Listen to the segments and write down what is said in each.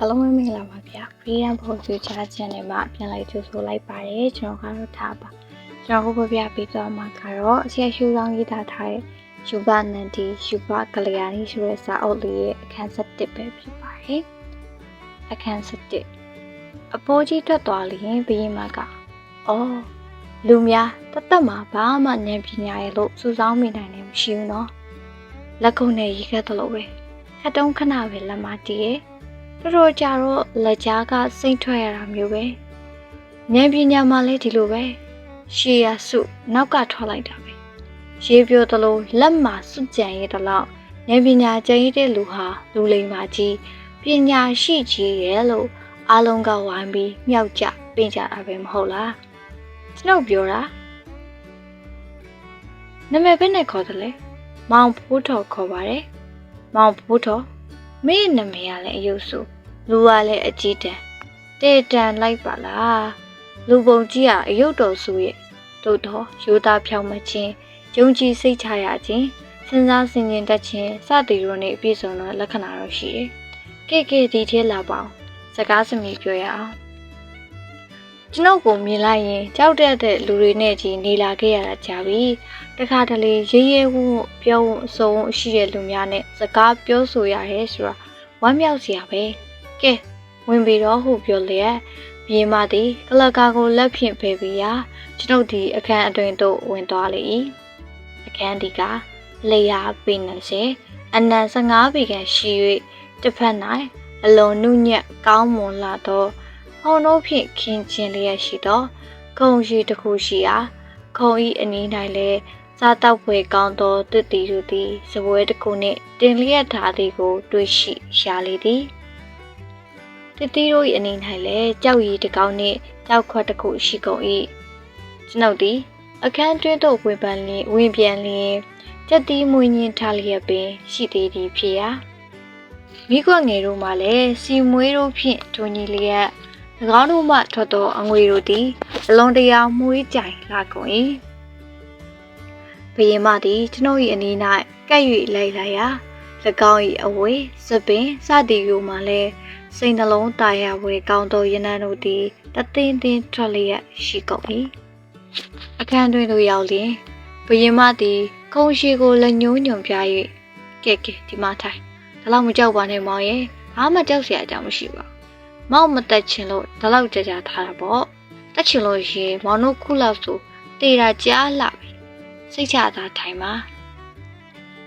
အားလုံးပဲမင်္ဂလာပါဗျာ Freedom for Future Channel မှာပြန်လည်ကြိုဆိုလိုက်ပါတယ်ကျွန်တော်ကတော့ထားပါကျွန်တော်ခုပြပြပေးသွားမှာကတော့အချက်ရှူဆောင်ရေးသားထားတဲ့ယူဘနန်ဒီယူဘကလျာဏီဆိုတဲ့စာအုပ်လေးရဲ့အခန်း7ပဲဖြစ်ပါတယ်အခန်း7အဖိုးကြီးထွက်သွားလျင်ဘီရင်မကအော်လူများတသက်မှာဘာမှဉာဏ်ပညာရဲ့လို့စူဆောင်းမိနိုင်တယ်မရှိဘူးနော်လက်ကုပ်နဲ့ရီခဲ့တယ်လို့ပဲခက်တုံးခဏပဲလက်မတီးရဲ့ တော်တော်ကြာတော့လက်ကြားကစိတ်ထွက်ရတာမျိုးပဲဉာဏ်ပညာမှလည်းဒီလိုပဲရှေးရစုနောက်ကထွက်လိုက်တာပဲရေးပြောသလိုလက်မှာစွကြံရတဲ့လောက်ဉာဏ်ပညာကျင့်ရတဲ့လူဟာလူလိမ္မာကြီးပညာရှိကြီးရဲ့လို့အားလုံးကဝိုင်းပြီးမြောက်ကြပြင်ကြတာပဲမဟုတ်လားကျွန်ုပ်ပြောတာနာမည်ဘယ်နဲ့ခေါ်တယ်လဲမောင်ဖိုးတော်ခေါ်ပါတယ်မောင်ဖိုးတော် မင်းနာမည်ကလည်းအယုတ်စုလူကလည်းအကြီးတန်းတေတန်လိုက်ပါလားလူပုံကြီးကအယုတ်တော်စုရဲ့တို့တော့ရိုးသားဖြောင်းမခြင်းယုံကြည်စိတ်ချရခြင်းစဉ်းစားဆင်ခြင်တတ်ခြင်းစသည်တို့နဲ့အပြည့်စုံသောလက္ခဏာတော့ရှိတယ်။ကဲကဲဒီထဲလာပါအောင်စကားစမြည်ပြောရအောင် ကျွန်ုပ်ကိုမြင်လိုက်ရင်ကြောက်တတ်တဲ့လူတွေနဲ့ကြီးနေလာခဲ့ရတာကြာပြီတခါတလေရဲရဲဝံ့ဝံ့ပြောဝံ့အစုံဝံ့ရှိတဲ့လူများနဲ့စကားပြောဆိုရရဲဆိုတာဝမ်းမြောက်စရာပဲကဲဝင်ပြီးတော့ဟုပြောလျက်မြေမသည်ကလကာကိုလက်ဖြင့်ဖယ်ပြီးရာကျွန်ုပ်ဒီအခန်းအတွင်သို့ဝင်သွားလေ၏အခန်းဒီကလေယာပင်20အနံ15ပေခန့်ရှိ၍တစ်ဖက်၌အလွန်နုညက်ကောင်းမွန်လာသော ဟောင်းတို့ဖြင့်ခင်းကျင်းလျက်ရှိသောခုံရှိတစ်ခုရှိရာခုံဤအနီး၌လည်းစားတောက်ဖွယ်ကောင်းသောတစ်တီတို့သည်စပွဲတစ်ခုနှင့်တင်လျက်ထားသည်ကို တွေ့ရှိရှာလေသည်တစ်တီတို့၏အနီး၌လည်းကြောက်ရည်တစ်ကောင်းနှင့်ကြောက်ခွက်တစ်ခုရှိကုန်၏ကျွန်ုပ်သည်အခန်းတွင်းသို့ဝင်ပန်းလျင်ဝင်ပြန်လျင်ကြက်တီးမွေးညင်းထားလျက်ပင်ရှိသေးသည်ဖြစ်ရာမိကွက်ငယ်တို့မှလည်းစီမွေးတို့ဖြင့်ဒုန်ကြီးလျက်၎ င်းတို့မှထွက်သောအငွေတို့သည်အလွန်တရာမွေးကြိုင်လာကုန်၏ဘယင်မသည်ကျွန်ုပ်၏အနီး၌ကပ်၍လိုက်လာရာ၎င်း၏အဝေးစပင်စသည်တို့မှလည်းစိတ်နှလုံးတာယာဝယ်ကောင်းသောရနံတို့သည်တသင်းသင်းထွက်လျက်ရှိကုန်၏အခန်းတွင်သို့ရောက်လျင်ဘယင်မသည်ခုံရှိကိုလက်ညှိုးညွန်ပြ၍ကဲကဲဒီမှာထိုင်ဒါလောက်မကြောက်ပါနဲ့မောင်ရဲ့ဘာမှကြောက်စရာအကြောင်းမရှိပါဘူး မောင်မတက်ချင်လို့ဒါလောက်ကြကြထားတာပေါ့တက်ချင်လို့ရှင်မောင်တို့ခုလောက်ဆိုတေတာကြားလာပြီစိတ်ချသာထိုင်ပါ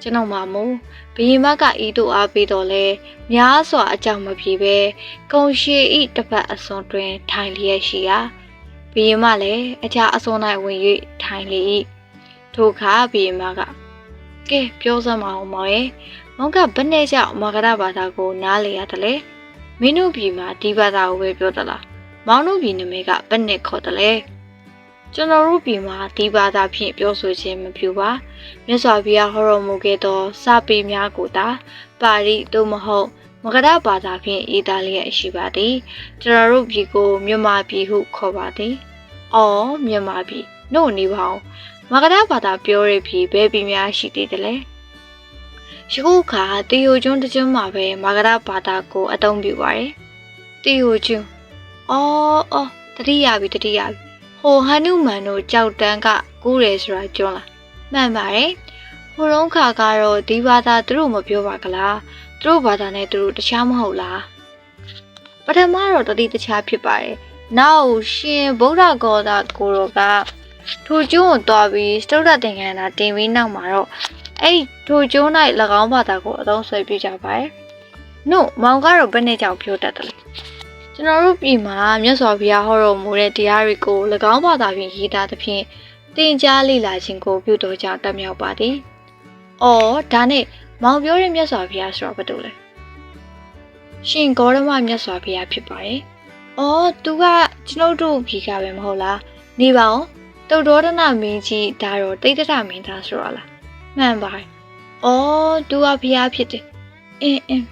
ကျွန်တော်မှမို့ဘယင်မကဤတို့အားပေးတော်လဲများစွာအကြောင်းမပြေပဲကုံရှိဤတစ်ပတ်အစွန်တွင် ထိုင်လျက်ရှိရာဘယင်မလည်းအခြားအစွန်၌ဝင်၍ထိုင်လေ၏ထိုအခါဘယင်မကကဲပြောစမ်းမအောင်မောင်ရဲ့မောင်ကဘယ်နဲ့ကြောင့်မဂရဘာသာကို နားလေရတယ်လဲ မင်းတို့ပြည်မှာဒီဘာသာကိုပဲပြောသလားမောင်တို့ပြည်နာမည်ကဘယ်နဲ့ခေါ်တယ်လဲကျွန်တော်တို့ပြည်မှာဒီဘာသာဖြင့်ပြောဆိုခြင်းမပြုပါမြတ်စွာဘုရားဟောတော်မူခဲ့သောစာပေများကိုသာပါဠိသို့မဟုတ်မဂရဘာသာဖြင့်ရေးသားလျက်ရှိပါသည်ကျွန်တော်တို့ပြည်ကိုမြန်မာပြည်ဟုခေါ်ပါသည်အော်မြန်မာပြည်နှုတ်နေပါအောင်မဂရဘာသာပြောရပြည်ဘယ်ပြည်များရှိသေးတယ်လဲ ယခုခါတီယိုကျွန်းတကျွန်းမှာပဲမဂရဘာသာကိုအသုံးပြုပါတယ်တီယိုကျွန်းအော်အော်တတိယပြီတတိယပြီဟိုဟန်နုမန်တို့ကြောက်တန်းကကူးတယ်ဆိုတာကျွန်းလားမှန်ပါတယ်ဟိုတုန်းခါကတော့ဒီဘာသာသူတို့မပြောပါကလားသူတို့ဘာသာနဲ့သူတို့တခြားမဟုတ်လားပထမတော့တတိတခြားဖြစ်ပါတယ်နောက်ရှင်ဗုဒ္ဓဂေါတာကိုရောကထိုကျွန်းကိုတွားပြီးစတုဒ္ဒသင်္ကန်းသာတင်ပြီးနောက်မှာတော့ အဲ့ထိုကျွန်း၌၎င်းဘာသာကိုအသုံးဆွဲပြကြပါတယ်။နို့မောင်ကတော့ဘယ်နဲ့ကြောင့်ပြောတတ်တယ်လဲ။ကျွန်တော်တို့ပြည်မှာမြတ်စွာဘုရားဟောတော်မူတဲ့တရားတွေကို၎င်းဘာသာဖြင့်ရေးသားသဖြင့်တင်ကြားလေ့လာခြင်းကိုပြုတော်ကြောင့်တက်မြောက်ပါသည်။အော်ဒါနဲ့မောင်ပြောတဲ့မြတ်စွာဘုရားဆိုတာဘာတူလဲ။ရှင်ဂေါရမမြတ်စွာဘုရားဖြစ်ပါတယ်။အော်သူကကျွန်ုပ်တို့ပြည်ကပဲမဟုတ်လား။နေပါဦးတုတ်တော်ဒနာမင်းကြီးဒါတော့တိတ်တထမင်းသားဆိုရလား မှန်ပါတယ်။အော်သူကဖျားဖြစ်တယ်။အင်းအင်း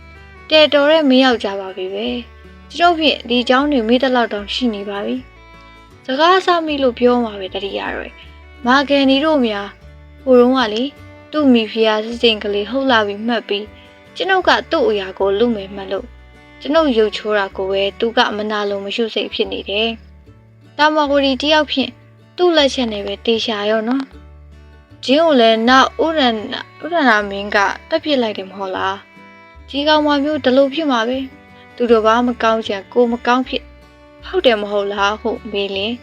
တဲတော်ရဲ့မင်းယောက်ကြပါပြီပဲ။ကျွန်ုပ်ဖြင့်ဒီเจ้าတွေမိတလောက်တောင်ရှိနေပါပြီ။စကားဆမိလို့ပြောမှာပဲတတိယရွယ်။မာဂန်နီတို့များဟိုတုန်းကလေသူ့မိဖုရားစစ်စိန်ကလေးဟုတ်လာပြီးမှတ်ပြီးကျွန်ုပ်ကသူ့အရာကိုလူမယ်မှတ်လို့ ကျွန်ုပ်ရုပ်ချိုးတာကိုပဲသူကမနာလို့မရှုစိတ်ဖြစ်နေတယ်။တာမဂိုရီတယောက်ဖြင့်သူ့လက်ချက်နဲ့ပဲတေချာရောနော်။ ဂျင်းကိုလည်းနောက်ဥရဏဥရဏမင်းကတက်ပြစ်လိုက်တယ်မဟုတ်လား။ကြီးကောင်မမျိုးဒီလိုဖြစ်မှာပဲ။သူတို့ဘာမကောင်းချင်ကိုမကောင်းဖြစ်ဟုတ်တယ်မဟုတ်လားဟုမေးလင်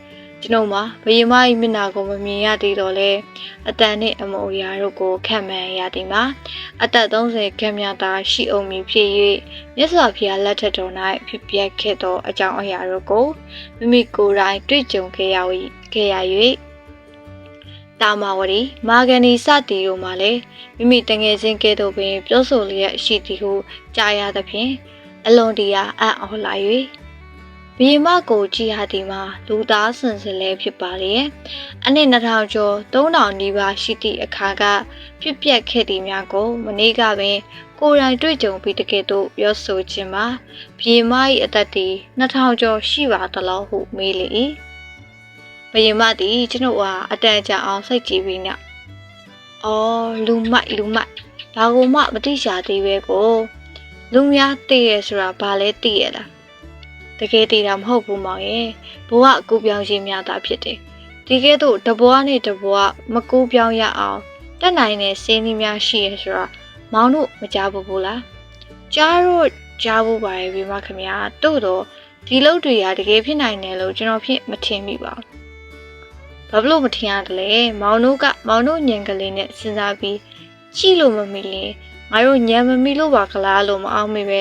ကျွန်ုပ်မှာဘယင်မ၏မျက်နှာကိုမမြင်ရသေးတော့လဲအတန်နှင့်အမုံအရာတို့ကိုခံမှန်းရသည်မှာအသက်30ခန့်မြသာရှိအောင်မည်ဖြစ်၍မြတ်စွာဘုရားလက်ထက်တော်၌ဖြစ်ပျက်ခဲ့သောအကြောင်းအရာတို့ကိုမိမိကိုယ်တိုင်တွေ့ကြုံခဲ့ရ၏ခဲ့ရ၍ တာမာဝရီမာဂနီစတီတို့မှလည်းမိမိတငယ်ချင်းကဲ့သို့ပင်ပြောဆိုလျက်ရှိသည်ဟုကြားရသဖြင့်အလွန်တရာအံ့ဩလာ၍ဘီမကိုကြည်ရသည်မှာလူသားဆင်စလဲဖြစ်ပါလေ။အနှစ်2000ကျော်3000နီးပါးရှိသည့်အခါကဖြစ်ပျက်ခဲ့သည်များကိုမနေ့ကပင်ကိုယ်တိုင်တွေ့ကြုံပြီးတကယ်တော့ပြောဆိုခြင်းမှာဘီမ၏အသက်သည်2000ကျော်ရှိပါသလားဟုမေးလေ၏။ ဘီမသည်ကျွန်ုပ်အားအတန်ကြာအောင်စိတ်ကြည်ပြီးနောက်။အော်လူမိုက်လူမိုက်ဘာကိုမှမသိရှာသေးပဲကိုလူများသိရဆိုတာဘာလဲသိရလားတကယ်တည်တာမဟုတ်ဘူးမောင်ရဲ့ဘဝအကူပြောင်းခြင်းများတာဖြစ်တယ်ဒီကဲ့သို့တဘွားနဲ့တဘွားမကူပြောင်းရအောင်တက်နိုင်တဲ့စင်းသီးများရှိရဆိုတာမောင်တို့မကြားဘူးဘူးလားကြားတော့ကြားဘူးပါရဲ့ဘေးမခင်ဗျာတို့တော့ဒီလုတ်တွေကတကယ်ဖြစ်နိုင်တယ်လို့ကျွန်တော်ဖြစ်မထင်မိပါဘူး ဘာဖြစ်လို့မထင်ရတလဲမောင်တို့ကမောင်တို့ညံကလေးနဲ့စဉ်းစားပြီးကြည့်လို့မမီလေငါတို့ညံမမီလို့ပါကလားလို့မအောင်မေပဲ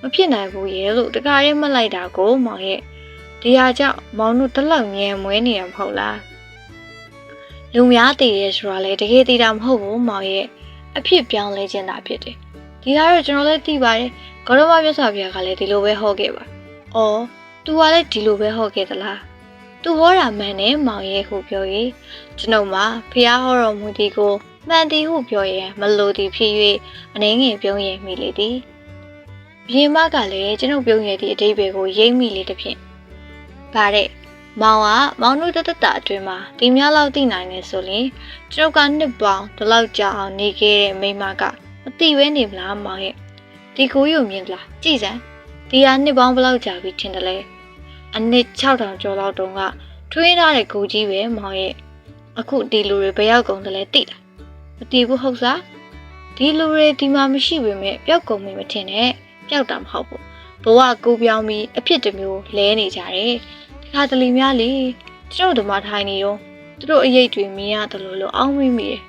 မဖြစ်နိုင်ဘူးရဲ့လို့တခါရဲမလိုက်တာကိုမောင်ရဲ့ဒီဟာကြောင့်မောင်တို့တလောက်ငြမ်မွဲနေရမဟုတ်လားလူများတည်ရဲဆိုတာလေတကယ်တည်တာမဟုတ်ဘူးမောင်ရဲ့အဖြစ်ပြောင်းလဲခြင်းသာဖြစ်တယ်ဒီဟာတော့ကျွန်တော်လည်းသိပါတယ်ဂေါရမမြတ်စွာဘုရားကလည်းဒီလိုပဲဟောခဲ့ပါအော် तू ကလည်းဒီလိုပဲဟောခဲ့သလား तू ဟောတာမှန်တယ်မောင်ရဲ့ဟုပြော၍ကျွန်ုပ်မှာဖះဟောတော်မူသည်ကိုမှန်သည်ဟုပြောရင်မလိုသည်ဖြစ်၍အနေငယ်ပြုံးရင်မိလေသည်ဘီရင်မကလည်းကျွန်ုပ်ပြုံးရသည့်အတိတ်ပဲကိုရိမ့်မိလေတဖြင့်ဗါတဲ့မောင်ကမောင်တို့တတတအတွင်းမှာဒီများလောက်သိနိုင်နေဆိုရင်ကျွန်ုပ်ကနှစ်ပေါင်းဒီလောက်ကြာအောင်နေခဲ့တဲ့မိမကမသိဝဲနေမလားမောင်ရဲ့ဒီကိုရုံမြင်လားကြည်စမ်းဒီဟာနှစ်ပေါင်းဘယ်လောက်ကြာပြီထင်တယ်လဲ အနှစ်6000ကျော်လောက်တုန်းကထွေးထားတဲ့ကိုကြီးပဲမောင်ရဲ့အခုဒီလူတွေဘယ်ရောက်ကုန်တယ်လဲသိလားမသိဘူးဟုတ်စားဒီလူတွေဒီမှာမရှိပေမဲ့ပျောက်ကုန်ပြီမထင်နဲ့ပျောက်တာမဟုတ်ဘူးဘဝကူပြောင်းပြီးအဖြစ်တစ်မျိုးလဲနေကြတယ်ဒီခါတလီများလေကျတို့တို့မှထိုင်နေတော့သူတို့အရေးတွေမြင်ရတယ်လို့လို့အောင်းမိမိတယ်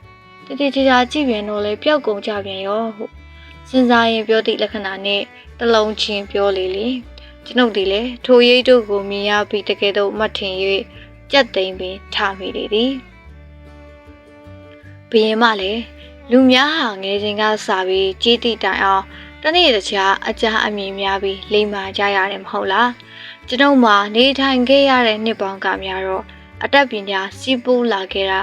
တတိချာချာကြည့်ပြန်တော့လေပျောက်ကုန်ကြပြန်ရောဟုတ်စဉ်းစားရင်ပြောသည့်လက္ခဏာနဲ့တလုံးချင်းပြောလေလေ ကျွန်ုပ်ဒီလေထိုရိတ်တို့ကိုမြင်ရပြီးတကယ်တော့မှတ်ထင်၍ကြက်သိမ်းပြီးထားမိလေသည်ဘယင်မလည်းလူများဟာငယ်ချင်းကစာပြီးကြီးတိတိုင်အောင်တနေ့တခြားအကြအမြင်များပြီးလိမ္မာကြရတယ်မဟုတ်လားကျွန်ုပ်မှာနေထိုင်ခဲ့ရတဲ့နှစ်ပေါင်းကများတော့အတတ်ပညာစီးပူးလာခဲ့တာ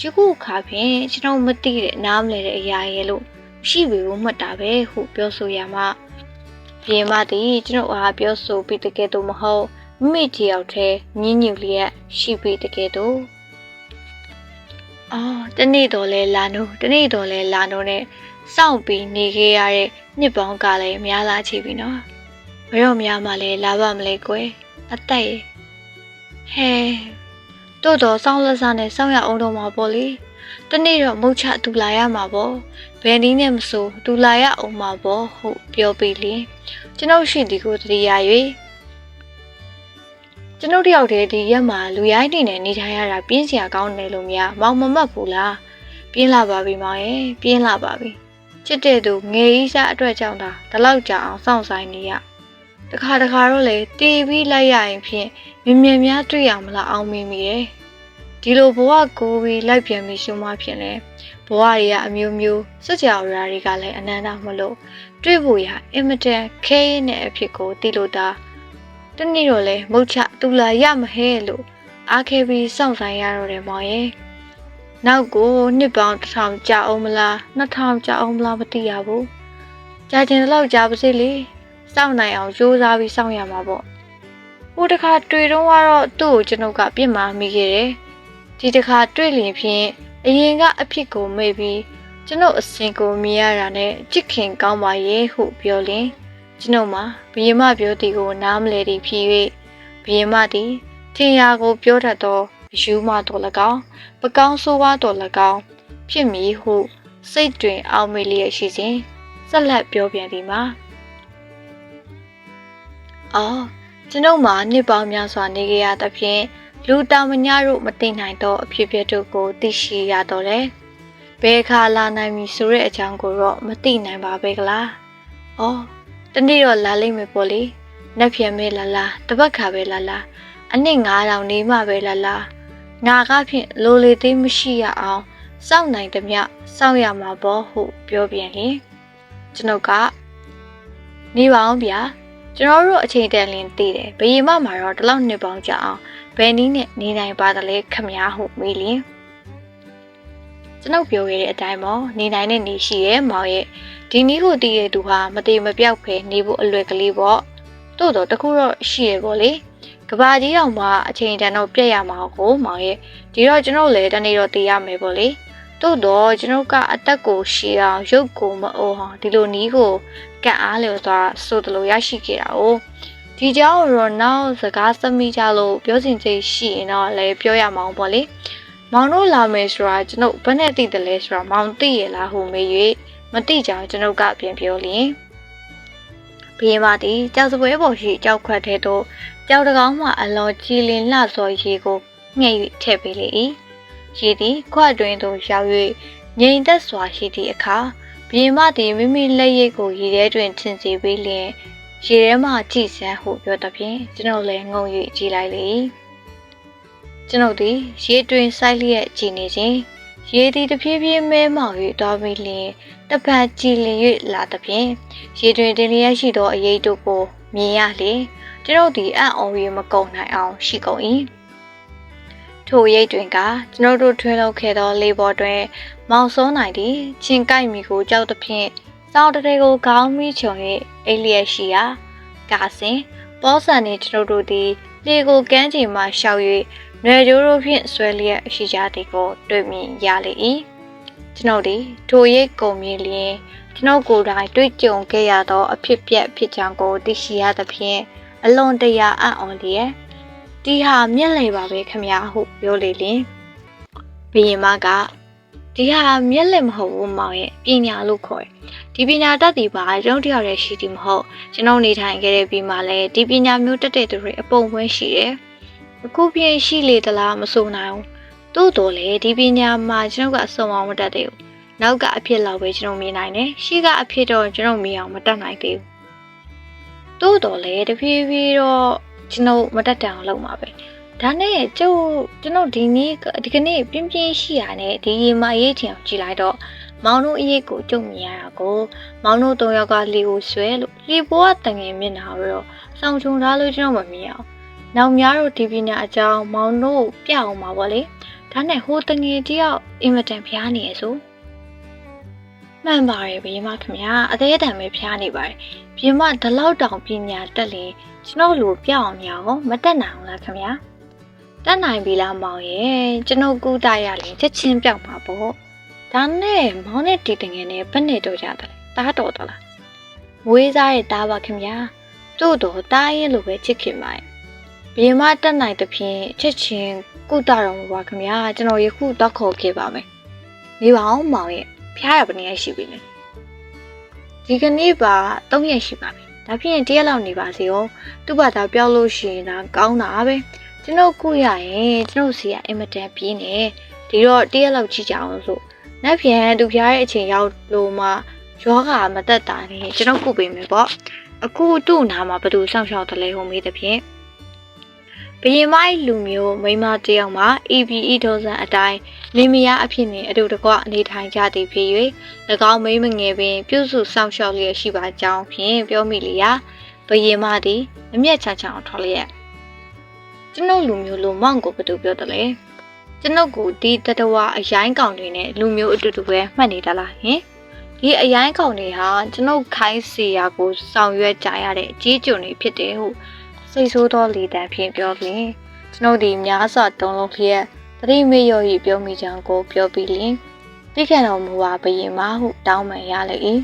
ယခုခါဖြင့်ကျွန်တော်မသိတဲ့နားမလဲတဲ့အရာရဲ့လို့ရှိပြီဘူးမှတ်တာပဲဟုပြောဆိုရမှာ ပြင်မသည်ကျွန်တော်အားပြောဆိုပြီးတကယ်တော့မဟုတ်မိမိတယောက်တည်းညင်းညူလျက်ရှိပြီးတကယ်တော့အော်တနေ့တော့လဲလာနိုးတနေ့တော့လဲလာနိုးနဲ့စောင့်ပြီးနေခဲ့ရတဲ့နှစ်ပေါင်းကလည်းများလာချပြီနော်ဘယ်တော့များမှလဲလာပါမလဲကွယ်အသက်ရဲ့ဟဲတို့တော့စောင်းလက်စားနဲ့စောင်းရအောင်တော့မှာပေါ့လေတနေ့တော့မုတ်ချသူလာရမှာပေါ့ ဘယ်နည်းနဲ့မဆိုသူလာရအောင်မှာပေါ့ဟုတ်ပြောပြီးလင်ကျွန်ုပ်ရှိဒီကိုတတိယ၍ကျွန်ုပ်တယောက်တည်းဒီရက်မှာလူရိုင်းနေနဲ့နေထိုင်ရတာပြင်းစရာကောင်းတယ်လို့များမောင်မမတ်ဘူးလားပြင်းလာပါပြီမောင်ရဲ့ပြင်းလာပါပြီချစ်တဲ့သူငယ်ကြီးစားအတွက်ကြောင့်သာဒီလောက်ကြာအောင်စောင့်ဆိုင်နေရတခါတခါတော့လေတီးပြီးလိုက်ရရင်ဖြင့်မြင်မြင်များတွေ့ရမလားအောင်မိမိတယ်ဒီလိုဘဝကိုပြီးလိုက်ပြန်ပြီးရှုံးမဖြစ်လဲ ဘဝတွေကအမျိုးမျိုးစွကြဝဠာတွေကလည်းအနန္တမလို့တွေ့ဖို့ရအင်မတန်ခဲရင်းတဲ့အဖြစ်ကိုသိလို့သာတနေ့တော့လေမုတ်ချတူလာရမဟဲလို့အားခဲပြီးစောင့်ဆိုင်ရတော့တယ်မောင်ရဲ့နောက်ကိုနှစ်ပေါင်းတစ်ထောင်ကြာအောင်မလားနှစ်ထောင်ကြာအောင်မလားမသိရဘူးကြာကျင်တော့ကြာပါစေလေစောင့်နိုင်အောင်ကြိုးစားပြီးစောင့်ရမှာပေါ့ဟိုတခါတွေ့တော့ကတော့သူ့ကိုကျွန်ုပ်ကပြစ်မှာမိခဲ့တယ်ဒီတခါတွေ့လျင်ဖြင့် အရင်ကအဖြစ်ကိုမေ့ပြီးကျွန်ုပ်အစင်ကိုမြင်ရတာနဲ့ချစ်ခင်ကောင်းပါရဲ့ဟုပြောလင်ကျွန်ုပ်မှာဘယင်မပြောသည်ကိုနားမလဲသည်ဖြစ်၍ဘယင်မသည်ထင်ရာကိုပြောတတ်သောအယူမတော်၎င်းပကောင်းဆိုးဝါးတော်၎င်းဖြစ်မည်ဟုစိတ်တွင်အောက်မေ့လျက်ရှိစဉ်ဆက်လက်ပြောပြန်သည်မှာအော်ကျွန်ုပ်မှာနှစ်ပေါင်းများစွာနေကြရသဖြင့် လူတောင်မညာတို့မသိနိုင်သောအဖြစ်အပျက်တို့ကိုသိရှိရတော့လေဘယ်ခါလာနိုင်မည်ဆိုတဲ့အကြောင်းကိုတော့မသိနိုင်ပါပဲကလား။အော်တနေ့တော့လာလိမ့်မယ်ပေါ့လေ။နှက်ဖြံမဲလာလာတပတ်ခါပဲလာလာအနှစ်9000နေမှပဲလာလာငါကဖြင့်လိုလေသေးမရှိရအောင်စောင့်နိုင်သည်မြစောင့်ရမှာပေါ့ဟုပြောပြန်လေကျွန်ုပ်ကနေပါအောင်ဗျာ ကျွန်တော်တို့အချိန်တန်လင်းသိတယ်ဘယင်မမှာတော့ဒီလောက်နှစ်ပေါင်းကြာအောင်ဘယ်နည်းနဲ့နေနိုင်ပါသလဲခမများဟုမေးလျင်ကျွန်ုပ်ပြောခဲ့တဲ့အတိုင်းပေါ့နေနိုင်တဲ့နေရှိရဲ့မောင်ရဲ့ဒီနည်းကိုတည်ရသူဟာမသေးမပြောက်ဖဲနေဖို့အလွယ်ကလေးပေါ့တို့တော့တခုတော့ရှိရပေါ့လေကဘာကြီးတောင်မှအချိန်တန်တော့ပြည့်ရမှာကိုမောင်ရဲ့ဒီတော့ကျွန်တော်လည်းတနေ့တော့တည်ရမယ်ပေါ့လေ တို့တော့ကျွန်တော်ကအသက်ကိုရှည်အောင်ရုပ်ကိုမအိုးအောင်ဒီလိုနီးကိုကန့်အားလျော်သွားဆိုတလို့ရရှိခဲ့တာ哦ဒီကြောင့်တော့နောက်စကားသမီးကြလို့ပြောစင်စိတ်ရှိရင်တော့လည်းပြောရမှာပေါ့လေမောင်တို့လာမယ်ဆိုတာကျွန်ုပ်ဘယ်နဲ့သိတယ်လဲဆိုတာမောင်သိရလားဟုမေး၍မသိကြအောင်ကျွန်ုပ်ကပြန်ပြောလျင်ဘီရင်မသည်ကြောက်စပွဲပေါ်ရှိကြောက်ခွက်ထဲသို့ကြောက်တကောင်းမှအလောကြည်လင်လှစော်ရေကိုငှဲ့၍ထည့်ပေးလေ၏ ရေသည်ခွက်တွင်သို့ရောက်၍ငြိမ်သက်စွာရှိသည့်အခါဘီရင်မသည်မိမိလက်ရိပ်ကိုရေထဲတွင်ထင်စီပေးလျင်ရေထဲမှကြည်စမ်းဟုပြောသဖြင့်ကျွန်ုပ်လည်းငုံ၍ကြည်လိုက်လေ၏ကျွန်ုပ်သည်ရေတွင်စိုက်လျက်ကြည်နေခြင်းရေသည်တဖြည်းဖြည်းမဲမောင်၍သွားပြီးလျင်တပတ်ကြည်လင်၍လာသဖြင့်ရေတွင်တင်လျက်ရှိသောအရေးတို့ကိုမြင်ရလေကျွန်ုပ်သည်အံ့ဩ၍မကုန်နိုင်အောင်ရှိကုန်၏ ထိုရိတ်တွင်ကကျွန်ုပ်တို့ထွင်းလောက်ခဲ့သောလေပေါ်တွင် မောင်စောနိုင်သည်ချင်းကိုက်မီကိုကြောက်သဖြင့်စောင်းတရေကိုခေါင်းမိချုံ၍အိလျက်ရှိရာကာစင်ပေါဆန်နှင့်ကျွန်ုပ်တို့သည်လေကိုကမ်းခြေမှရှောက်၍နွယ်ကြိုးတို့ဖြင့်ဆွဲလျက်ရှိကြသည်ကိုတွေ့မြင်ရလေ၏ကျွန်ုပ်သည်ထိုရိတ်ကုန်မြင်လျင်ကျွန်ုပ်ကိုယ်တိုင်တွေ့ကြုံခဲ့ရသောအဖြစ်ပြက်ဖြစ်ကြောင်းကိုသိရှိရသဖြင့်အလွန်တရာအံ့ဩလျက် ဒီဟာမျက်လေပါပဲခမရဟုပြောလေလင်ဘီရင်မကဒီဟာမျက်လက်မဟုတ်ဘူးမောင်ရဲ့ပညာလို့ခေါ်တယ်ဒီပညာတတ်သည်ပါရုံးတယောက်တည်းရှိသည်မဟုတ်ကျွန်တော်နေထိုင်ခဲ့တဲ့ပြီးမှလည်းဒီပညာမျိုးတက်တဲ့သူတွေအပုံပွဲရှိတယ်အခုပြင်းရှိလေသလားမဆိုနိုင်ဘူးတိုးတော်လေဒီပညာမှာကျွန်တော်ကအစုံအောင်မတတ်သေးဘူးနောက်ကအဖြစ်လောက်ပဲကျွန်တော်မြင်နိုင်တယ်ရှေ့ကအဖြစ်တော့ကျွန်တော်မြင်အောင်မတတ်နိုင်သေးဘူးတိုးတော်လေတဖြည်းဖြည်းတော့ ကျွန်တော်မတက်တန်အောင်လုပ်မှာပဲဒါနဲ့ကျုပ်ကျွန်တော်ဒီနေ့ဒီကနေ့ပြင်းပြင်းရှိရနဲ့ဒီရေမရေးချင်အောင်ကြည်လိုက်တော့မောင်တို့အရေးကိုကြုံမြင်ရတာကိုမောင်တို့၃ယောက်ကလေကိုဆွဲလို့လေပေါ်ကတငယ်မျက်နှာတော့စောင်းချုံထားလို့ကျွန်တော်မမြင်အောင်နောက်များတို့ဒီပညာအကြောင်းမောင်တို့ပြအောင်ပါဗောလေဒါနဲ့ဟိုတငယ်တယောက်အင်မတန်ဖျားနေရဆိုမှန်ပါတယ်ဘေးမခင်ဗျာအသေးအတန်ပဲဖျားနေပါတယ်ပြင်မဒီလောက်တောင်ပညာတက်ရင် ကျွန်တော်လူပြအောင်များရောမတက်နိုင်ဘူးလားခင်ဗျာတက်နိုင်ပြီလားမောင်ရဲ့ကျွန်တော်ကူတာရရင်ချက်ချင်းပြောက်မှာပေါ့ဒါနဲ့မောင်နဲ့တီတငယ်နဲ့ဘယ်နဲ့တော့ကြတယ်တားတော်တော်လားမွေးစားရဲ့တားပါခင်ဗျာတို့တော့တားရင်လိုပဲချစ်ခင်ပါရဲ့ဘီမတက်နိုင်တဲ့ဖြင့်ချက်ချင်းကုတာတော်မူပါခင်ဗျာကျွန်တော်ယခုတော့ခေါ်ခဲ့ပါမယ်နေပါအောင်မောင်ရဲ့ဖျားရပနေရရှိပြီလေဒီကနေ့ပါ၃ရက်ရှိပါပြီ ဒါဖြင့်တရက်လောက်နေပါစေရောသူ့ဘာသာပြောလို့ရှိရင်ဒါကောင်းတာပဲကျွန်တော်ကုရရင်ကျွန်တော်စီကအင်မတန်ပြင်းနေဒီတော့တရက်လောက်ကြည့်ကြအောင်ဆိုနက်ပြန်သူဖျားရဲ့အချိန်ရောက်လို့မှယောဂမတက်တာနေကျွန်တော်ကုပေးမယ်ပေါ့အခုသူ့နာမှာဘယ်သူစောင့်ရှောက်တယ်လဲဟိုမေးတဲ့ဖြင့်ဘရင်မိုက်လူမျိုးမိမတယောက်မှာ EBE ဒေါ်စံအတိုင်း လင်းမယားအဖြစ်နဲ့အတူတကွအနေထိုင်ကြသည်ဖြစ်၍၎င်းမိမငယ်ပင် ပြုစုစောင့်ရှောက်လျက်ရှိပါကြောင်းဖြင့်ပြောမိလျာဘရင်မသည်အမျက်ချချောင်ထွက်လျက်ကျွန်ုပ်လူမျိုးလိုမောင်ကိုဘယ်သူပြောတယ်လဲကျွန်ုပ်ကိုဒီတတဝအရိုင်းကောင်တွေနဲ့လူမျိုးအတူတူပဲမှတ်နေတာလားဟင်ဒီအရိုင်းကောင်တွေဟာကျွန်ုပ်ခိုင်းစီရာကိုဆောင်ရွက်ကြရတဲ့အကြီးကျုံတွေဖြစ်တယ်ဟုစိတ်ဆိုးသောလေတံဖြင့်ပြောလျင်ကျွန်ုပ်ဒီများစွာတုံးလုံးလျက် တတိမေရော်ဤပြောမိကြောင်းကိုပြောပြီးလျင်တိခံတော်မူပါဘယင်မဟုတောင်းပန်ရလေ၏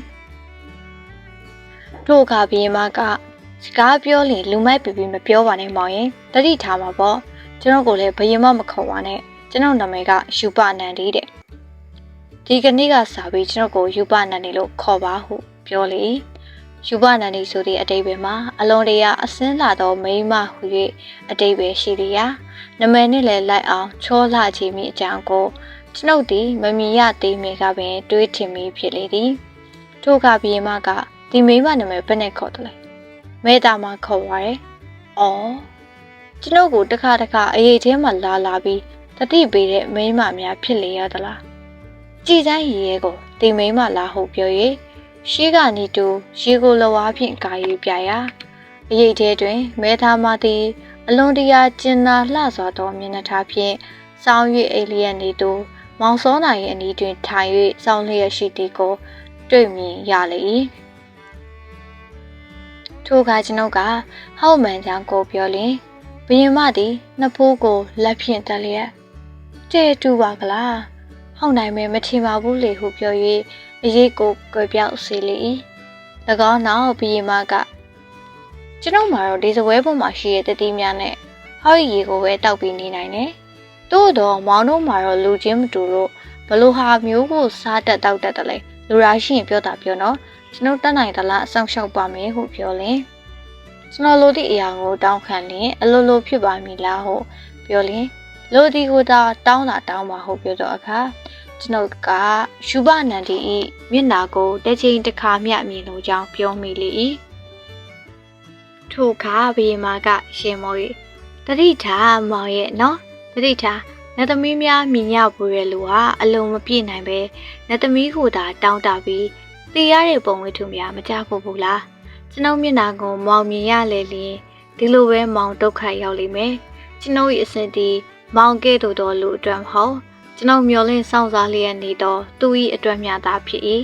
ထို့အခါဘီရင်မကစကားပြောရင်လူမိုက်ပြပြမပြောပါနဲ့မောင်ရင်တတိထားမှာပေါ့ကျွန်တော်ကိုလည်းဘယင်မမခေါ်ပါနဲ့ကျွန်တော်နာမည်ကယူပနန္ဒီတဲ့ဒီကနေ့ကစာပြီးကျွန်တော်ကိုယူပနန္ဒီလို့ခေါ်ပါဟုပြောလေယူပနန္ဒီဆိုတဲ့အတိတ်ပဲမှာအလွန်တရာအစင်းလာသောမိန်းမဟု၍အတိတ်ပဲရှိလျာ နမည်နဲ့လည်းလိုက်အောင်ချောလာခြင်းမိအကြောင်းကိုကျွန်ုပ်ဒီမမီရသေးမေကပင်တွေးထင်မိဖြစ်လေသည်ထို့ကဘီရင်မကဒီမိန်းမနာမည်ဘယ်နဲ့ခေါ်တယ်လဲမဲတာမခေါ်ပါရဲ့။အော်ကျွန်ုပ်ကိုတစ်ခါတစ်ခါအရေးချင်းမှလာလာပြီးတတိပေးတဲ့မိန်းမများဖြစ်လေရသလား။ကြည်စမ်းရည်ရဲကိုဒီမိန်းမလာဟုတ်ပြော၍ရှေးကနေတူရေကိုလဝါဖြင့်ကာယူပြရာအရေးထဲတွင်မဲသားမသည် အလွန်တရာကျင်နာလှစွာသောမျက်နှာထားဖြင့်စောင်း၍အိလျက်နေတူမောင်စောနိုင်ရဲ့အနီးတွင်ထိုင်၍စောင်းလျက်ရှိသည်ကို တွေ့မြင်ရလေ၏ထိုအခါကျွန်ုပ်ကဟောက်မှန်ကြောင်းကိုပြောလင်ဘရင်မသည်နှစ်ဖိုးကိုလက်ဖြင့်တက်လျက်ကျဲတူပါကလားဟောက်နိုင်မယ်မထင်ပါဘူးလေဟုပြော၍အရေးကိုကြွယ်ပြောက်စေလေ၏၎င်းနောက်ဘရင်မက ကျွန်ုပ်မှာတော့ဒီစပွဲပေါ်မှာရှိတဲ့တတိများနဲ့ဟောက်ရီကိုပဲတောက်ပြီးနေနိုင်တယ်သို့တော့မောင်တို့မှာတော့လူချင်းမတူလို့ဘလို့ဟာမျိုးကိုစားတက်တောက်တက်တယ်လေလူရာရှိရင်ပြောတာပြောနော်ကျွန်တော်တက်နိုင်သလားအဆောင်ရှောက်ပါမယ်ဟုပြောလင်ကျွန်တော်လိုသည့်အရာကိုတောင်းခံလင်အလိုလိုဖြစ်ပါမည်လားဟုပြောလင်လိုဒီကိုသာတောင်းတာတောင်းပါဟုပြောတော့အခါကျွန်ုပ်ကရှုဘနန္ဒီဤမျက်နာကိုတစ်ချိန်တစ်ခါမျှမြင်လို့ကြောင်းပြောမိလေ၏ ထို့ခါဘီမာကရှင်မော၏တတိထားမောင်ရဲ့နော်တတိထားနတ်သမီးများမြင်ရပူရဲ့လူဟာအလုံးမပြည့်နိုင်ပဲနတ်သမီးကိုသာတောင်းတပြီးသိရတဲ့ပုံဝတ္ထုများမကြဖို့ဘူးလားကျွန်ုပ်မျက်နှာကိုမောင်မြင်ရလေလျင်ဒီလိုပဲမောင်ဒုက္ခရောက်လိမ့်မယ်ကျွန်ုပ်၏အစဉ်ဒီမောင်ကဲ့သို့သောလူအတွက်မဟုတ်ကျွန်ုပ်မျောလင့်စောင့်စားလျက်နေသောသူ၏အတွက်မျှသာဖြစ်၏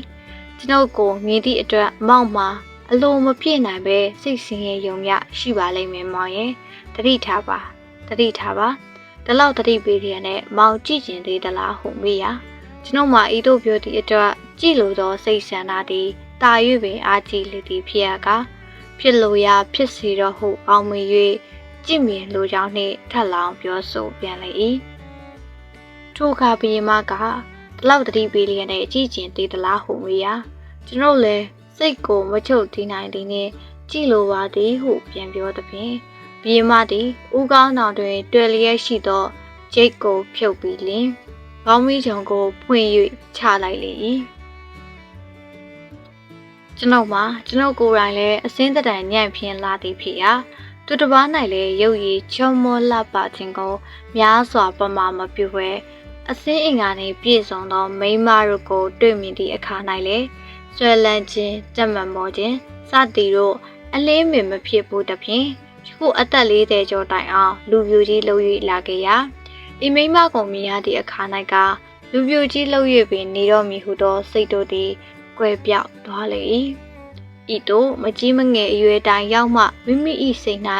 ကျွန်ုပ်ကိုမြင်သည့်အတွက်မောင်မှာ အလိုမပြည့်နိုင်ပဲစိတ်ဆင်းရဲယုံမြရှိပါလိမ့်မယ်မောင်ရဲ့တတိထားပါတတိထားပါဒီလောက်တတိပေးရတဲ့မောင်ကြည့်ကျင်သေးသလားဟုမေးရကျွန်ုပ်မှာဤတို့ပြောသည့်အတွက်ကြည်လိုသောစိတ်ဆန္ဒသည်တာ၍ပင်အားကြီးလေသည်ဖြစ်ရကားဖြစ်လိုရာဖြစ်စီတော့ဟုအောင်မေ၍ကြည်မြင်လိုကြောင်းနှင့်ထပ်လောင်းပြောဆိုပြန်လေ၏ထိုအခါဘီယမကဒီလောက်တတိပေးလျက်နဲ့အကြည့်ကျင်သေးသလားဟုမေးရကျွန်ုပ်လည်း စိတ်ကိုမချုပ်တည်နိုင်သည်နှင့်ကြည်လိုပါသည်ဟုပြန်ပြောသဖြင့်ဘီယမသည်ဦးကောင်းတော်တွင်တွေ့လျက်ရှိသောဂျိတ်ကိုဖြုတ်ပြီးလင်ကောင်းမီးချုံကိုဖွင့်၍ချလိုက်လေ၏ကျွန်ုပ်မှာကျွန်ုပ်ကိုယ်တိုင်လည်းအစင်းတတန်ညံ့ဖြင်းလာသည်ဖြစ်ရာသူတစ်ပါး၌လည်းရုပ်ရည်ချုံမောလှပခြင်းကိုများစွာပမာမပြုဘဲအစင်းအင်္ဂါနှင့်ပြည့်စုံသောမိန်းမတို့ကိုတွေ့မြင်သည့်အခါ၌လည်း ဆွဲလန်းခြင်းတက်မှန်မောခြင်းစသည်တို့အလင်းမင်မဖြစ်ဘူးတဖြင့်ယခုအသက်40ကျော်တိုင်အောင်လူပြူကြီးလှုပ်၍လာခဲ့ရာဤမိမကိုမြင်ရသည့်အခါ၌ကလူပြူကြီးလှုပ်၍ပင်နေတော့မည်ဟုသောစိတ်တို့သည်ကွယ်ပြောက်သွားလေ၏ဤတို့မကြီးမငယ်အရွယ်တိုင်ရောက်မှမိမိ၏စိတ်၌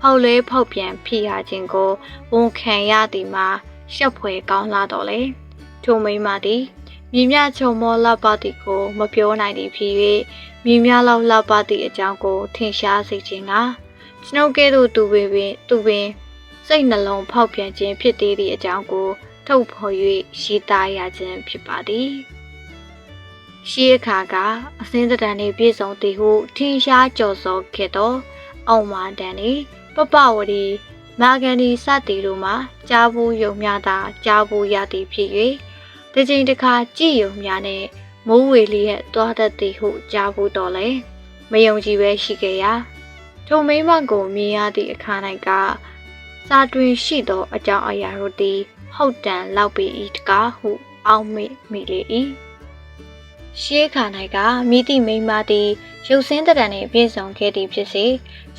ဖောက်လဲဖောက်ပြန်ဖြစ်ရခြင်းကိုဝန်ခံရသည်မှာရှက်ဖွယ်ကောင်းလာတော့လေထိုမိမသည် မြင်မြချုံမောလှပသည်ကို မပြောနိုင်သည်ဖြစ်၍မြင်မြလောက်လှပသည့်အကြောင်းကိုထင်ရှားစေခြင်းကကျွန်ုပ်ကဲ့သို့သူပင်ပင်သူပင်စိတ်နှလုံးဖောက်ပြန်ခြင်းဖြစ်သေးသည့်အကြောင်းကို ထုတ်ဖော်၍ရေးသားရခြင်းဖြစ်ပါသည်ရှိအခါကအစင်းတံနေပြည့်စုံသည်ဟုထင်ရှားကြော်စောခဲ့သောအောင်မာတန်နေပပဝရီမာဂန်ဒီစသည်တို့မှာကြားဘူးယုံများသာကြားဘူးရသည်ဖြစ်၍ တကြိမ်တစ်ခါကြည်ယုံများနဲ့မိုးဝေလေးရဲ့တွားတတ်သည်ဟုကြားဘူးတော့လေမယုံကြည်ပဲရှိခဲ့ရာထိုမိမကိုမြင်ရသည့်အခါ၌ကစာတွင်ရှိသောအကြောင်းအရာတို့သည်ဟုတ်တန်လောက်ပေ၏တကားဟုအောက်မေ့မိလေ၏ရှေးခါ၌ကမိတိမိန်းမသည်ရုပ်စင်းတံနှင့်ပြည့်စုံခဲ့သည်ဖြစ်စေ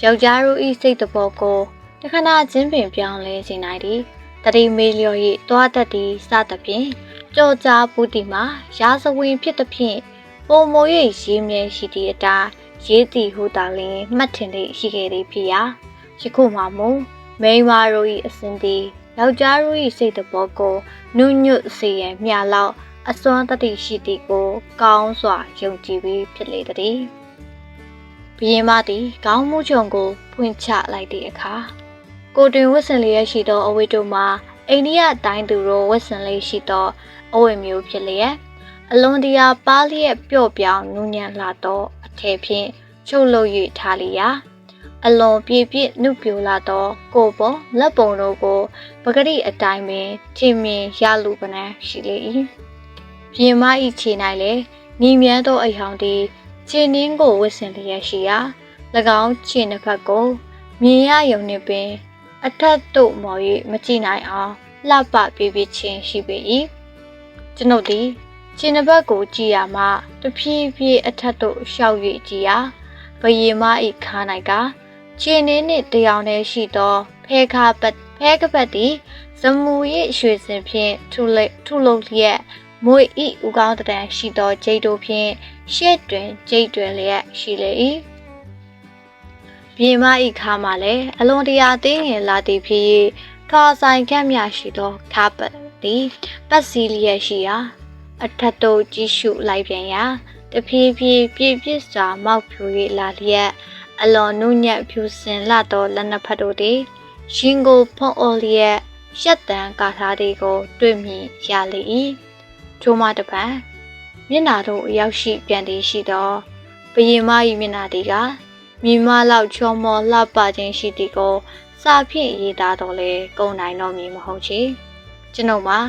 ယောက်ျားတို့၏စိတ်တဘောကိုတခဏချင်းပင်ပြောင်းလဲစေနိုင်သည်တတိမေလျော်၏တွားတတ်သည်စသဖြင့် ကြော်ကြားပူတီမှာရာဇဝင်ဖြစ်သည်ဖြင့်ပုံမို၍ရေးမြဲရှိသည့်အတာရေးသည်ဟုသာလျှင်မှတ်ထင်သည့်ရှိခဲ့သည်ဖြစ်ရာယခုမှမူမိန်းမတို့၏အစဉ်သည်ယောက်ျားတို့၏စိတ်တဘောကိုနုညွတ်စေရန်မျှလောက်အစွမ်းတတိရှိသည်ကိုကောင်းစွာယုံကြည်ပြီးဖြစ်လေသည်ဘရင်မသည်ခေါင်းမူးချုံကိုဖွင့်ချလိုက်သည့်အခါကိုတွင်ဝတ်ဆင်လျက်ရှိသောအဝိတုမှာအိန္ဒိယတိုင်းသူတို့ဝတ်ဆင်လေးရှိသော အဝိမျိုးဖြစ်လျက်အလွန်တရာပါလျက်ပျော့ပြောင်းနူးညံ့လာသောအထည်ဖြင့်ချုပ်လုပ်၍ထားလျာအလွန်ပြည့်ပြည့်နှုတ်ပြိုလာသောကိုယ်ပေါ်လက်ပုံတို့ကိုပဂရိအတိုင်းပင်ချင်းမြင်ရလူပနံရှိလေ၏ပြင်မ၏ခြေ၌လည်းညီမြန်းသောအိမ်ဟောင်းသည်ခြေနှင်းကိုဝတ်ဆင်လျက်ရှိရာ၎င်းခြေနှစ်ဖက်ကိုမြင်ရယုံနှင့်ပင် အထက်သို့မော်၍မကြည့်နိုင်အောင်လှပပြပြချင်းရှိပေ၏ ကျွန်ုပ်သည်ခြေနှစ်ဖက်ကိုကြည့်ရမှတဖြည်းဖြည်းအထက်သို့ရှောက်၍ကြည့်ရာဘယေမ၏ခါ၌ကခြေနှင်းနှင့်တယောင်တည်းရှိသောဖဲခါပတ်ဖဲကပတ်သည်ဇမူ၏ရွှေစင်ဖြင့်ထုလိုက်ထုလုပ်လျက်မွေဤဥကောင်းတံရှိသောဂျိတ်တို့ဖြင့်ရှေ့တွင်ဂျိတ်တွင်လျက်ရှိလေ၏ပြေမဤခါမှလည်းအလွန်တရာသေးငယ်လာသည်ဖြစ်၍ခါဆိုင်ခန့်မြရှိသောခါပတ် သည်ပတ်စီလျက်ရှိရာအထက်သို့ကြည့်ရှုလိုက်ပြန်ရာတဖြည်းဖြည်းပြည့်ပြည့်စွာမောက်ဖြူ၍လာလျက်အလွန်နုညံ့ဖြူစင်လာသောလက်နှစ်ဖက်တို့သည်ရှင်ကိုဖုံးအော်လျက်ရှက်တန်ကာထားသည်ကို တွေ့မြင်ရလေ၏ထိုမှတပံမျက်နာတို့အရောက်ရှိပြန်သည်ရှိသောဘယင်မ၏မျက်နာသည်ကမြင်မလောက်ချောမောလှပခြင်းရှိသည်ကိုစာဖြင့်ရေးသားတော်လဲကုံနိုင်တော့မည်မဟုတ်ချေ ကျွန်ုပ်မှာ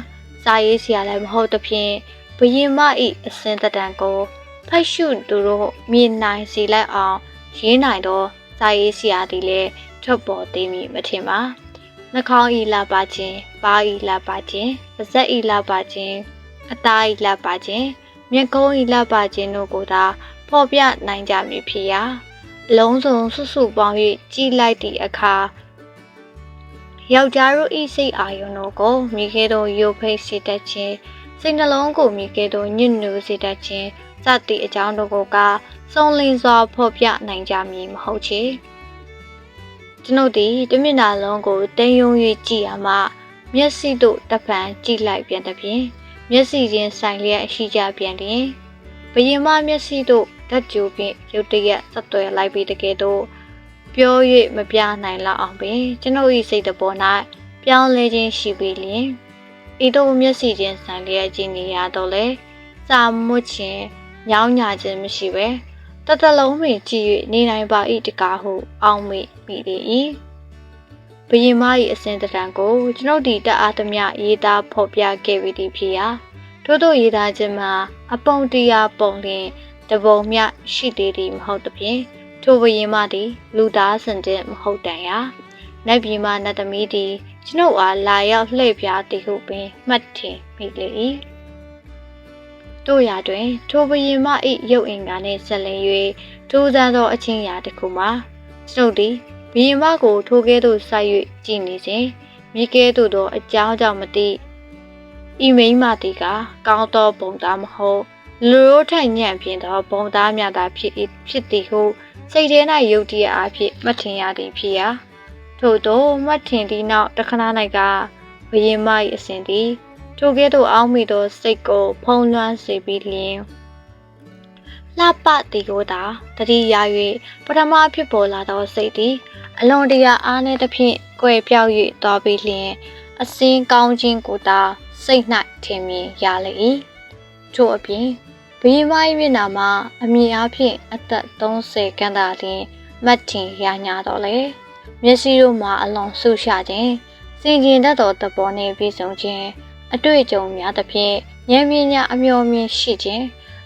စာရေးဆရာလည်းမဟုတ်သဖြင့်ဘယင်မ၏အစင်တတန်ကိုဖိုက်ရှုသူတို့မြင်နိုင်စီလိုက်အောင်ရေးနိုင်တော့စာရေးဆရာသည်လည်းထွက်ပေါ်သေးမည်မထင်ပါနှာခေါင်းဤလာပါခြင်းပါးဤလာပါခြင်းပါးစပ်ဤလာပါခြင်းအသားဤလာပါခြင်းမျက်ကုံးဤလာပါခြင်းတို့ကိုသာဖော်ပြနိုင်ကြမည်ဖြစ်ရာအလုံးစုံဆွစုပေါင်း၍ကြည်လိုက်သည့်အခါ ယောက်ျားတို့ဤစိတ်အာရုံတို့ကိုမိခဲတို့ရုပ်ဖိတ်စေတတ်ခြင်းစိတ်နှလုံးကိုမိခဲတို့ညှဉ်းနှူစေတတ်ခြင်းစသည့်အကြောင်းတို့ကိုကစုံလင်စွာဖော်ပြနိုင်ကြမည်မဟုတ်ချေကျွန်ုပ်သည်တမျက်နှာလုံးကိုတင်းယုံ၍ကြည့်ရမှမျက်စိတို့တပံကြည့်လိုက်ပြန်တဲ့ဖြင့်မျက်စိချင်းဆိုင်လျက်ရှိကြပြန်လျင်ဘယင်မမျက်စိတို့ဓာတ်ကြိုဖြင့်ရုတ်တရက်ဆက်သွယ်လိုက်ပြီးတကယ်တော့ ပြော၍မပြနိုင်လောက်အောင်ပင်ကျွန်ုပ်၏စိတ်တပေါ်၌ပြောင်းလဲခြင်းရှိပြီးလျင်ဤတို့မျက်စိချင်းဆိုင်လျက်ကြည့်နေရတော့လေစာမွတ်ခြင်းညောင်းညာခြင်းမရှိပဲတတလုံးပင်ကြည့်၍နေနိုင်ပါ၏တကားဟု အောင်းမိမိလေ၏ဘယင်မ၏အစဉ်တရံကိုကျွန်ုပ်ဒီတအားသမျှရေးသားဖော်ပြခဲ့ပြီးသည်ဖြစ်ရာထို့သောရေးသားခြင်းမှာအပုံတရားပုံလျင်တပုံမြရှိသေးသည်မဟုတ်သဖြင့် ထိုဘယင်မသည်လူသားစင်တဲ့မဟုတ်တန်ရာနတ်ပြည်မှနတ်သမီးသည်ကျွန်ုပ်အားလာရောက်လှည့်ပြားသည်ဟုပင်မှတ်ထင်မိလေ၏တို့ရာတွင် ထိုဘယင်မ၏ရုပ်အင်္ဂါနှင့်ဆက်လင်း၍ထိုးစမ်းသောအချင်းရာတစ်ခုမှာကျွန်ုပ်သည်ဘယင်မကိုထိုကဲ့သို့ဆိုက်၍ကြည်နေစဉ်မိကဲ့သို့သောအကြောင်းကြောင့်မသိဤမိမတီကကောင်းသောပုံသားမဟုတ်လူရိုးထိုင်ညံ့ပြင်းသောပုံသားများသာဖြစ်ဖြစ်သည်ဟု စိတ်ထဲ၌ယုတ်တရားအဖြစ်မှတ်ထင်ရသည်ဖြစ်ရာထို့သောမှတ်ထင်သည့်နောက်တခဏ၌ကဘယင်မ၏အစဉ်သည်ထိုကဲ့သို့အောင်းမိသောစိတ်ကိုဖုံးလွှမ်းစေပြီးလျင်လှပတီကိုသာတတိယ၍ပထမဖြစ်ပေါ်လာသောစိတ်သည်အလွန်တရာအားနည်းသဖြင့်ကွယ်ပြောက်၍သွားပြီးလျင်အစင်းကောင်းခြင်းကိုသာစိတ်၌ထင်မြင်ရလေ၏ထို့အပြင် ဘေးမိုင်းမျက်နှာမှာအမြင်အဖြစ်အသက်30ခန်းသာလျင်မှတ်ထင်ရညာတော့လေမျက်စိတို့မှာအလွန်ဆူရှာခြင်းစင်ကျင်တတ်သောသဘောနှင့်ပြည့်စုံခြင်းအတွေ့အကြုံများသဖြင့်ဉာဏ်ပညာအမျှော်မြင်ရှိခြင်း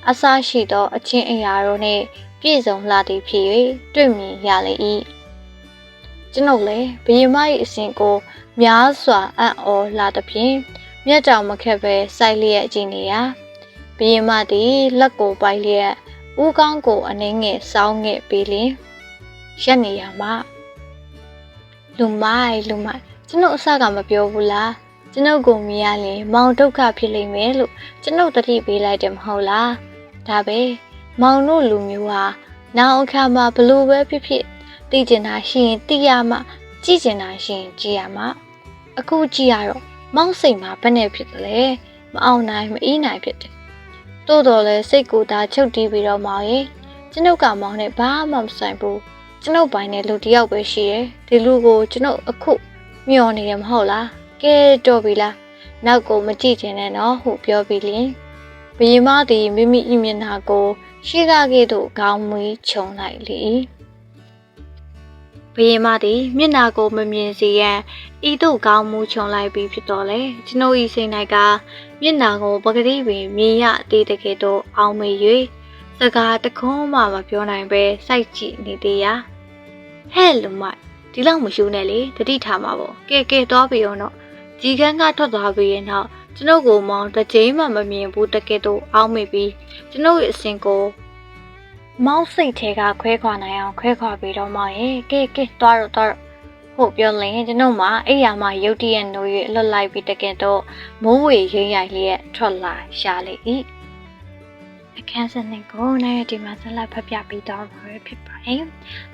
အစရှိသောအချင်းအရာတို့နှင့်ပြည့်စုံလာသည်ဖြစ်၍တွေ့မြင်ရလေ၏ကျွန်ုပ်လည်းဘယင်မ၏အစဉ်ကိုများစွာအံ့ဩလာသဖြင့်မျက်တောင်မခက်ပဲစိုက်လျက်ကြည့်နေရာ ဘယင်မသည်လက်ကိုပိုက်လျက်ဦးကောင်းကိုအနှင်းငယ်စောင်းငယ်ပြီးလင်ရက်နေရမှာလူမိုက်လူမိုက်ကျွန်ုပ်အစကမပြောဘူးလားကျွန်ုပ်ကိုမြင်ရရင်မောင်ဒုက္ခဖြစ်လိမ့်မယ်လို့ကျွန်ုပ်တတိပေးလိုက်တယ်မဟုတ်လားဒါပဲမောင်တို့လူမျိုးဟာနောင်အခါမှာဘလို့ပဲဖြစ်ဖြစ်သိကျင်တာရှိရင်သိရမှကြည့်ကျင်တာရှိရင်ကြည့်ရမှအခုကြည့်ရတော့မောင်စိတ်မှာဘယ်နဲ့ဖြစ်တယ်လဲမအောင်နိုင်မအေးနိုင်ဖြစ်တယ် တိုးတော်လဲစိတ်ကိုသာချုပ်တီးပြီးတော့မောင်ရဲ့ကျွန်ုပ်ကမောင်နဲ့ဘာမှမဆိုင်ဘူးကျွန်ုပ်ပိုင်တဲ့လူတစ်ယောက်ပဲရှိတယ်ဒီလူကိုကျွန်ုပ်အခုမျောနေတယ်မဟုတ်လားကဲတော်ပြီလားနောက်ကိုမကြည့်ချင်နဲ့နော်ဟုပြောပြီးလျင်ဘယင်မသည်မိမိ၏မျက်နှာကို ရှိကကဲ့သို့ခေါင်းမွေးခြုံလိုက်လေ ဘယင်မသည်မျက်နှာကိုမမြင်စေရန်ဤသို့ခေါင်းမူးခြုံလိုက်ပြီးဖြစ်တော်လေကျွန်ုပ်၏စိတ်၌ကမျက်နှာကိုပကတိပင်မြင်ရသေးတဲ့ကဲ့သို့အောင်မေ၍စကားတခွန်းမှမပြောနိုင်ပဲစိုက်ကြည့်နေသေးရာဟဲ့လူမဒီလောက်မရှူနဲ့လေတတိထားမှာပေါ့ကဲကဲသွားပြီအောင်တော့ကြီးကန်းကထွက်သွားပြီးရင်တော့ကျွန်ုပ်ကိုမောင်တစ်ချိန်မှမမြင်ဘူးတကယ်တော့အောင်းမိပြီးကျွန်ုပ်ရဲ့အစဉ်ကို မောက်စိတ်ထဲကခွဲခွာနိုင်အောင်ခွဲခွာပြီးတော့မောင်ရဲ့ကဲကဲသွားတော့သွားတော့ဟုတ်ပြောလင်ကျွန်ုပ်မှာအိယာမှာရုတ်တရက်နိုး၍အလွတ်လိုက်ပြီးတကယ်တော့မိုးဝေရိမ့်ရိုင်လျက်ထွက်လာရှာလေ၏အခန်းစနစ်ကိုနိုင်ရဒီမှာဆက်လက်ဖတ်ပြပြီးတော့မှာဖြစ်ပါတယ်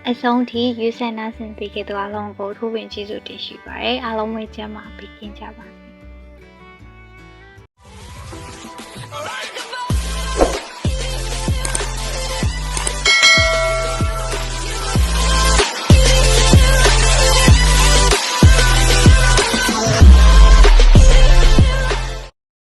အဆုံးထိယူဆနာဆင်ပေးခဲ့သောအလုံးကိုထိုးပင်ကျေးဇူးတင်ရှိပါတယ်အားလုံးပဲကျမ်းမာပြီးကင်းကြပါစေ Alright.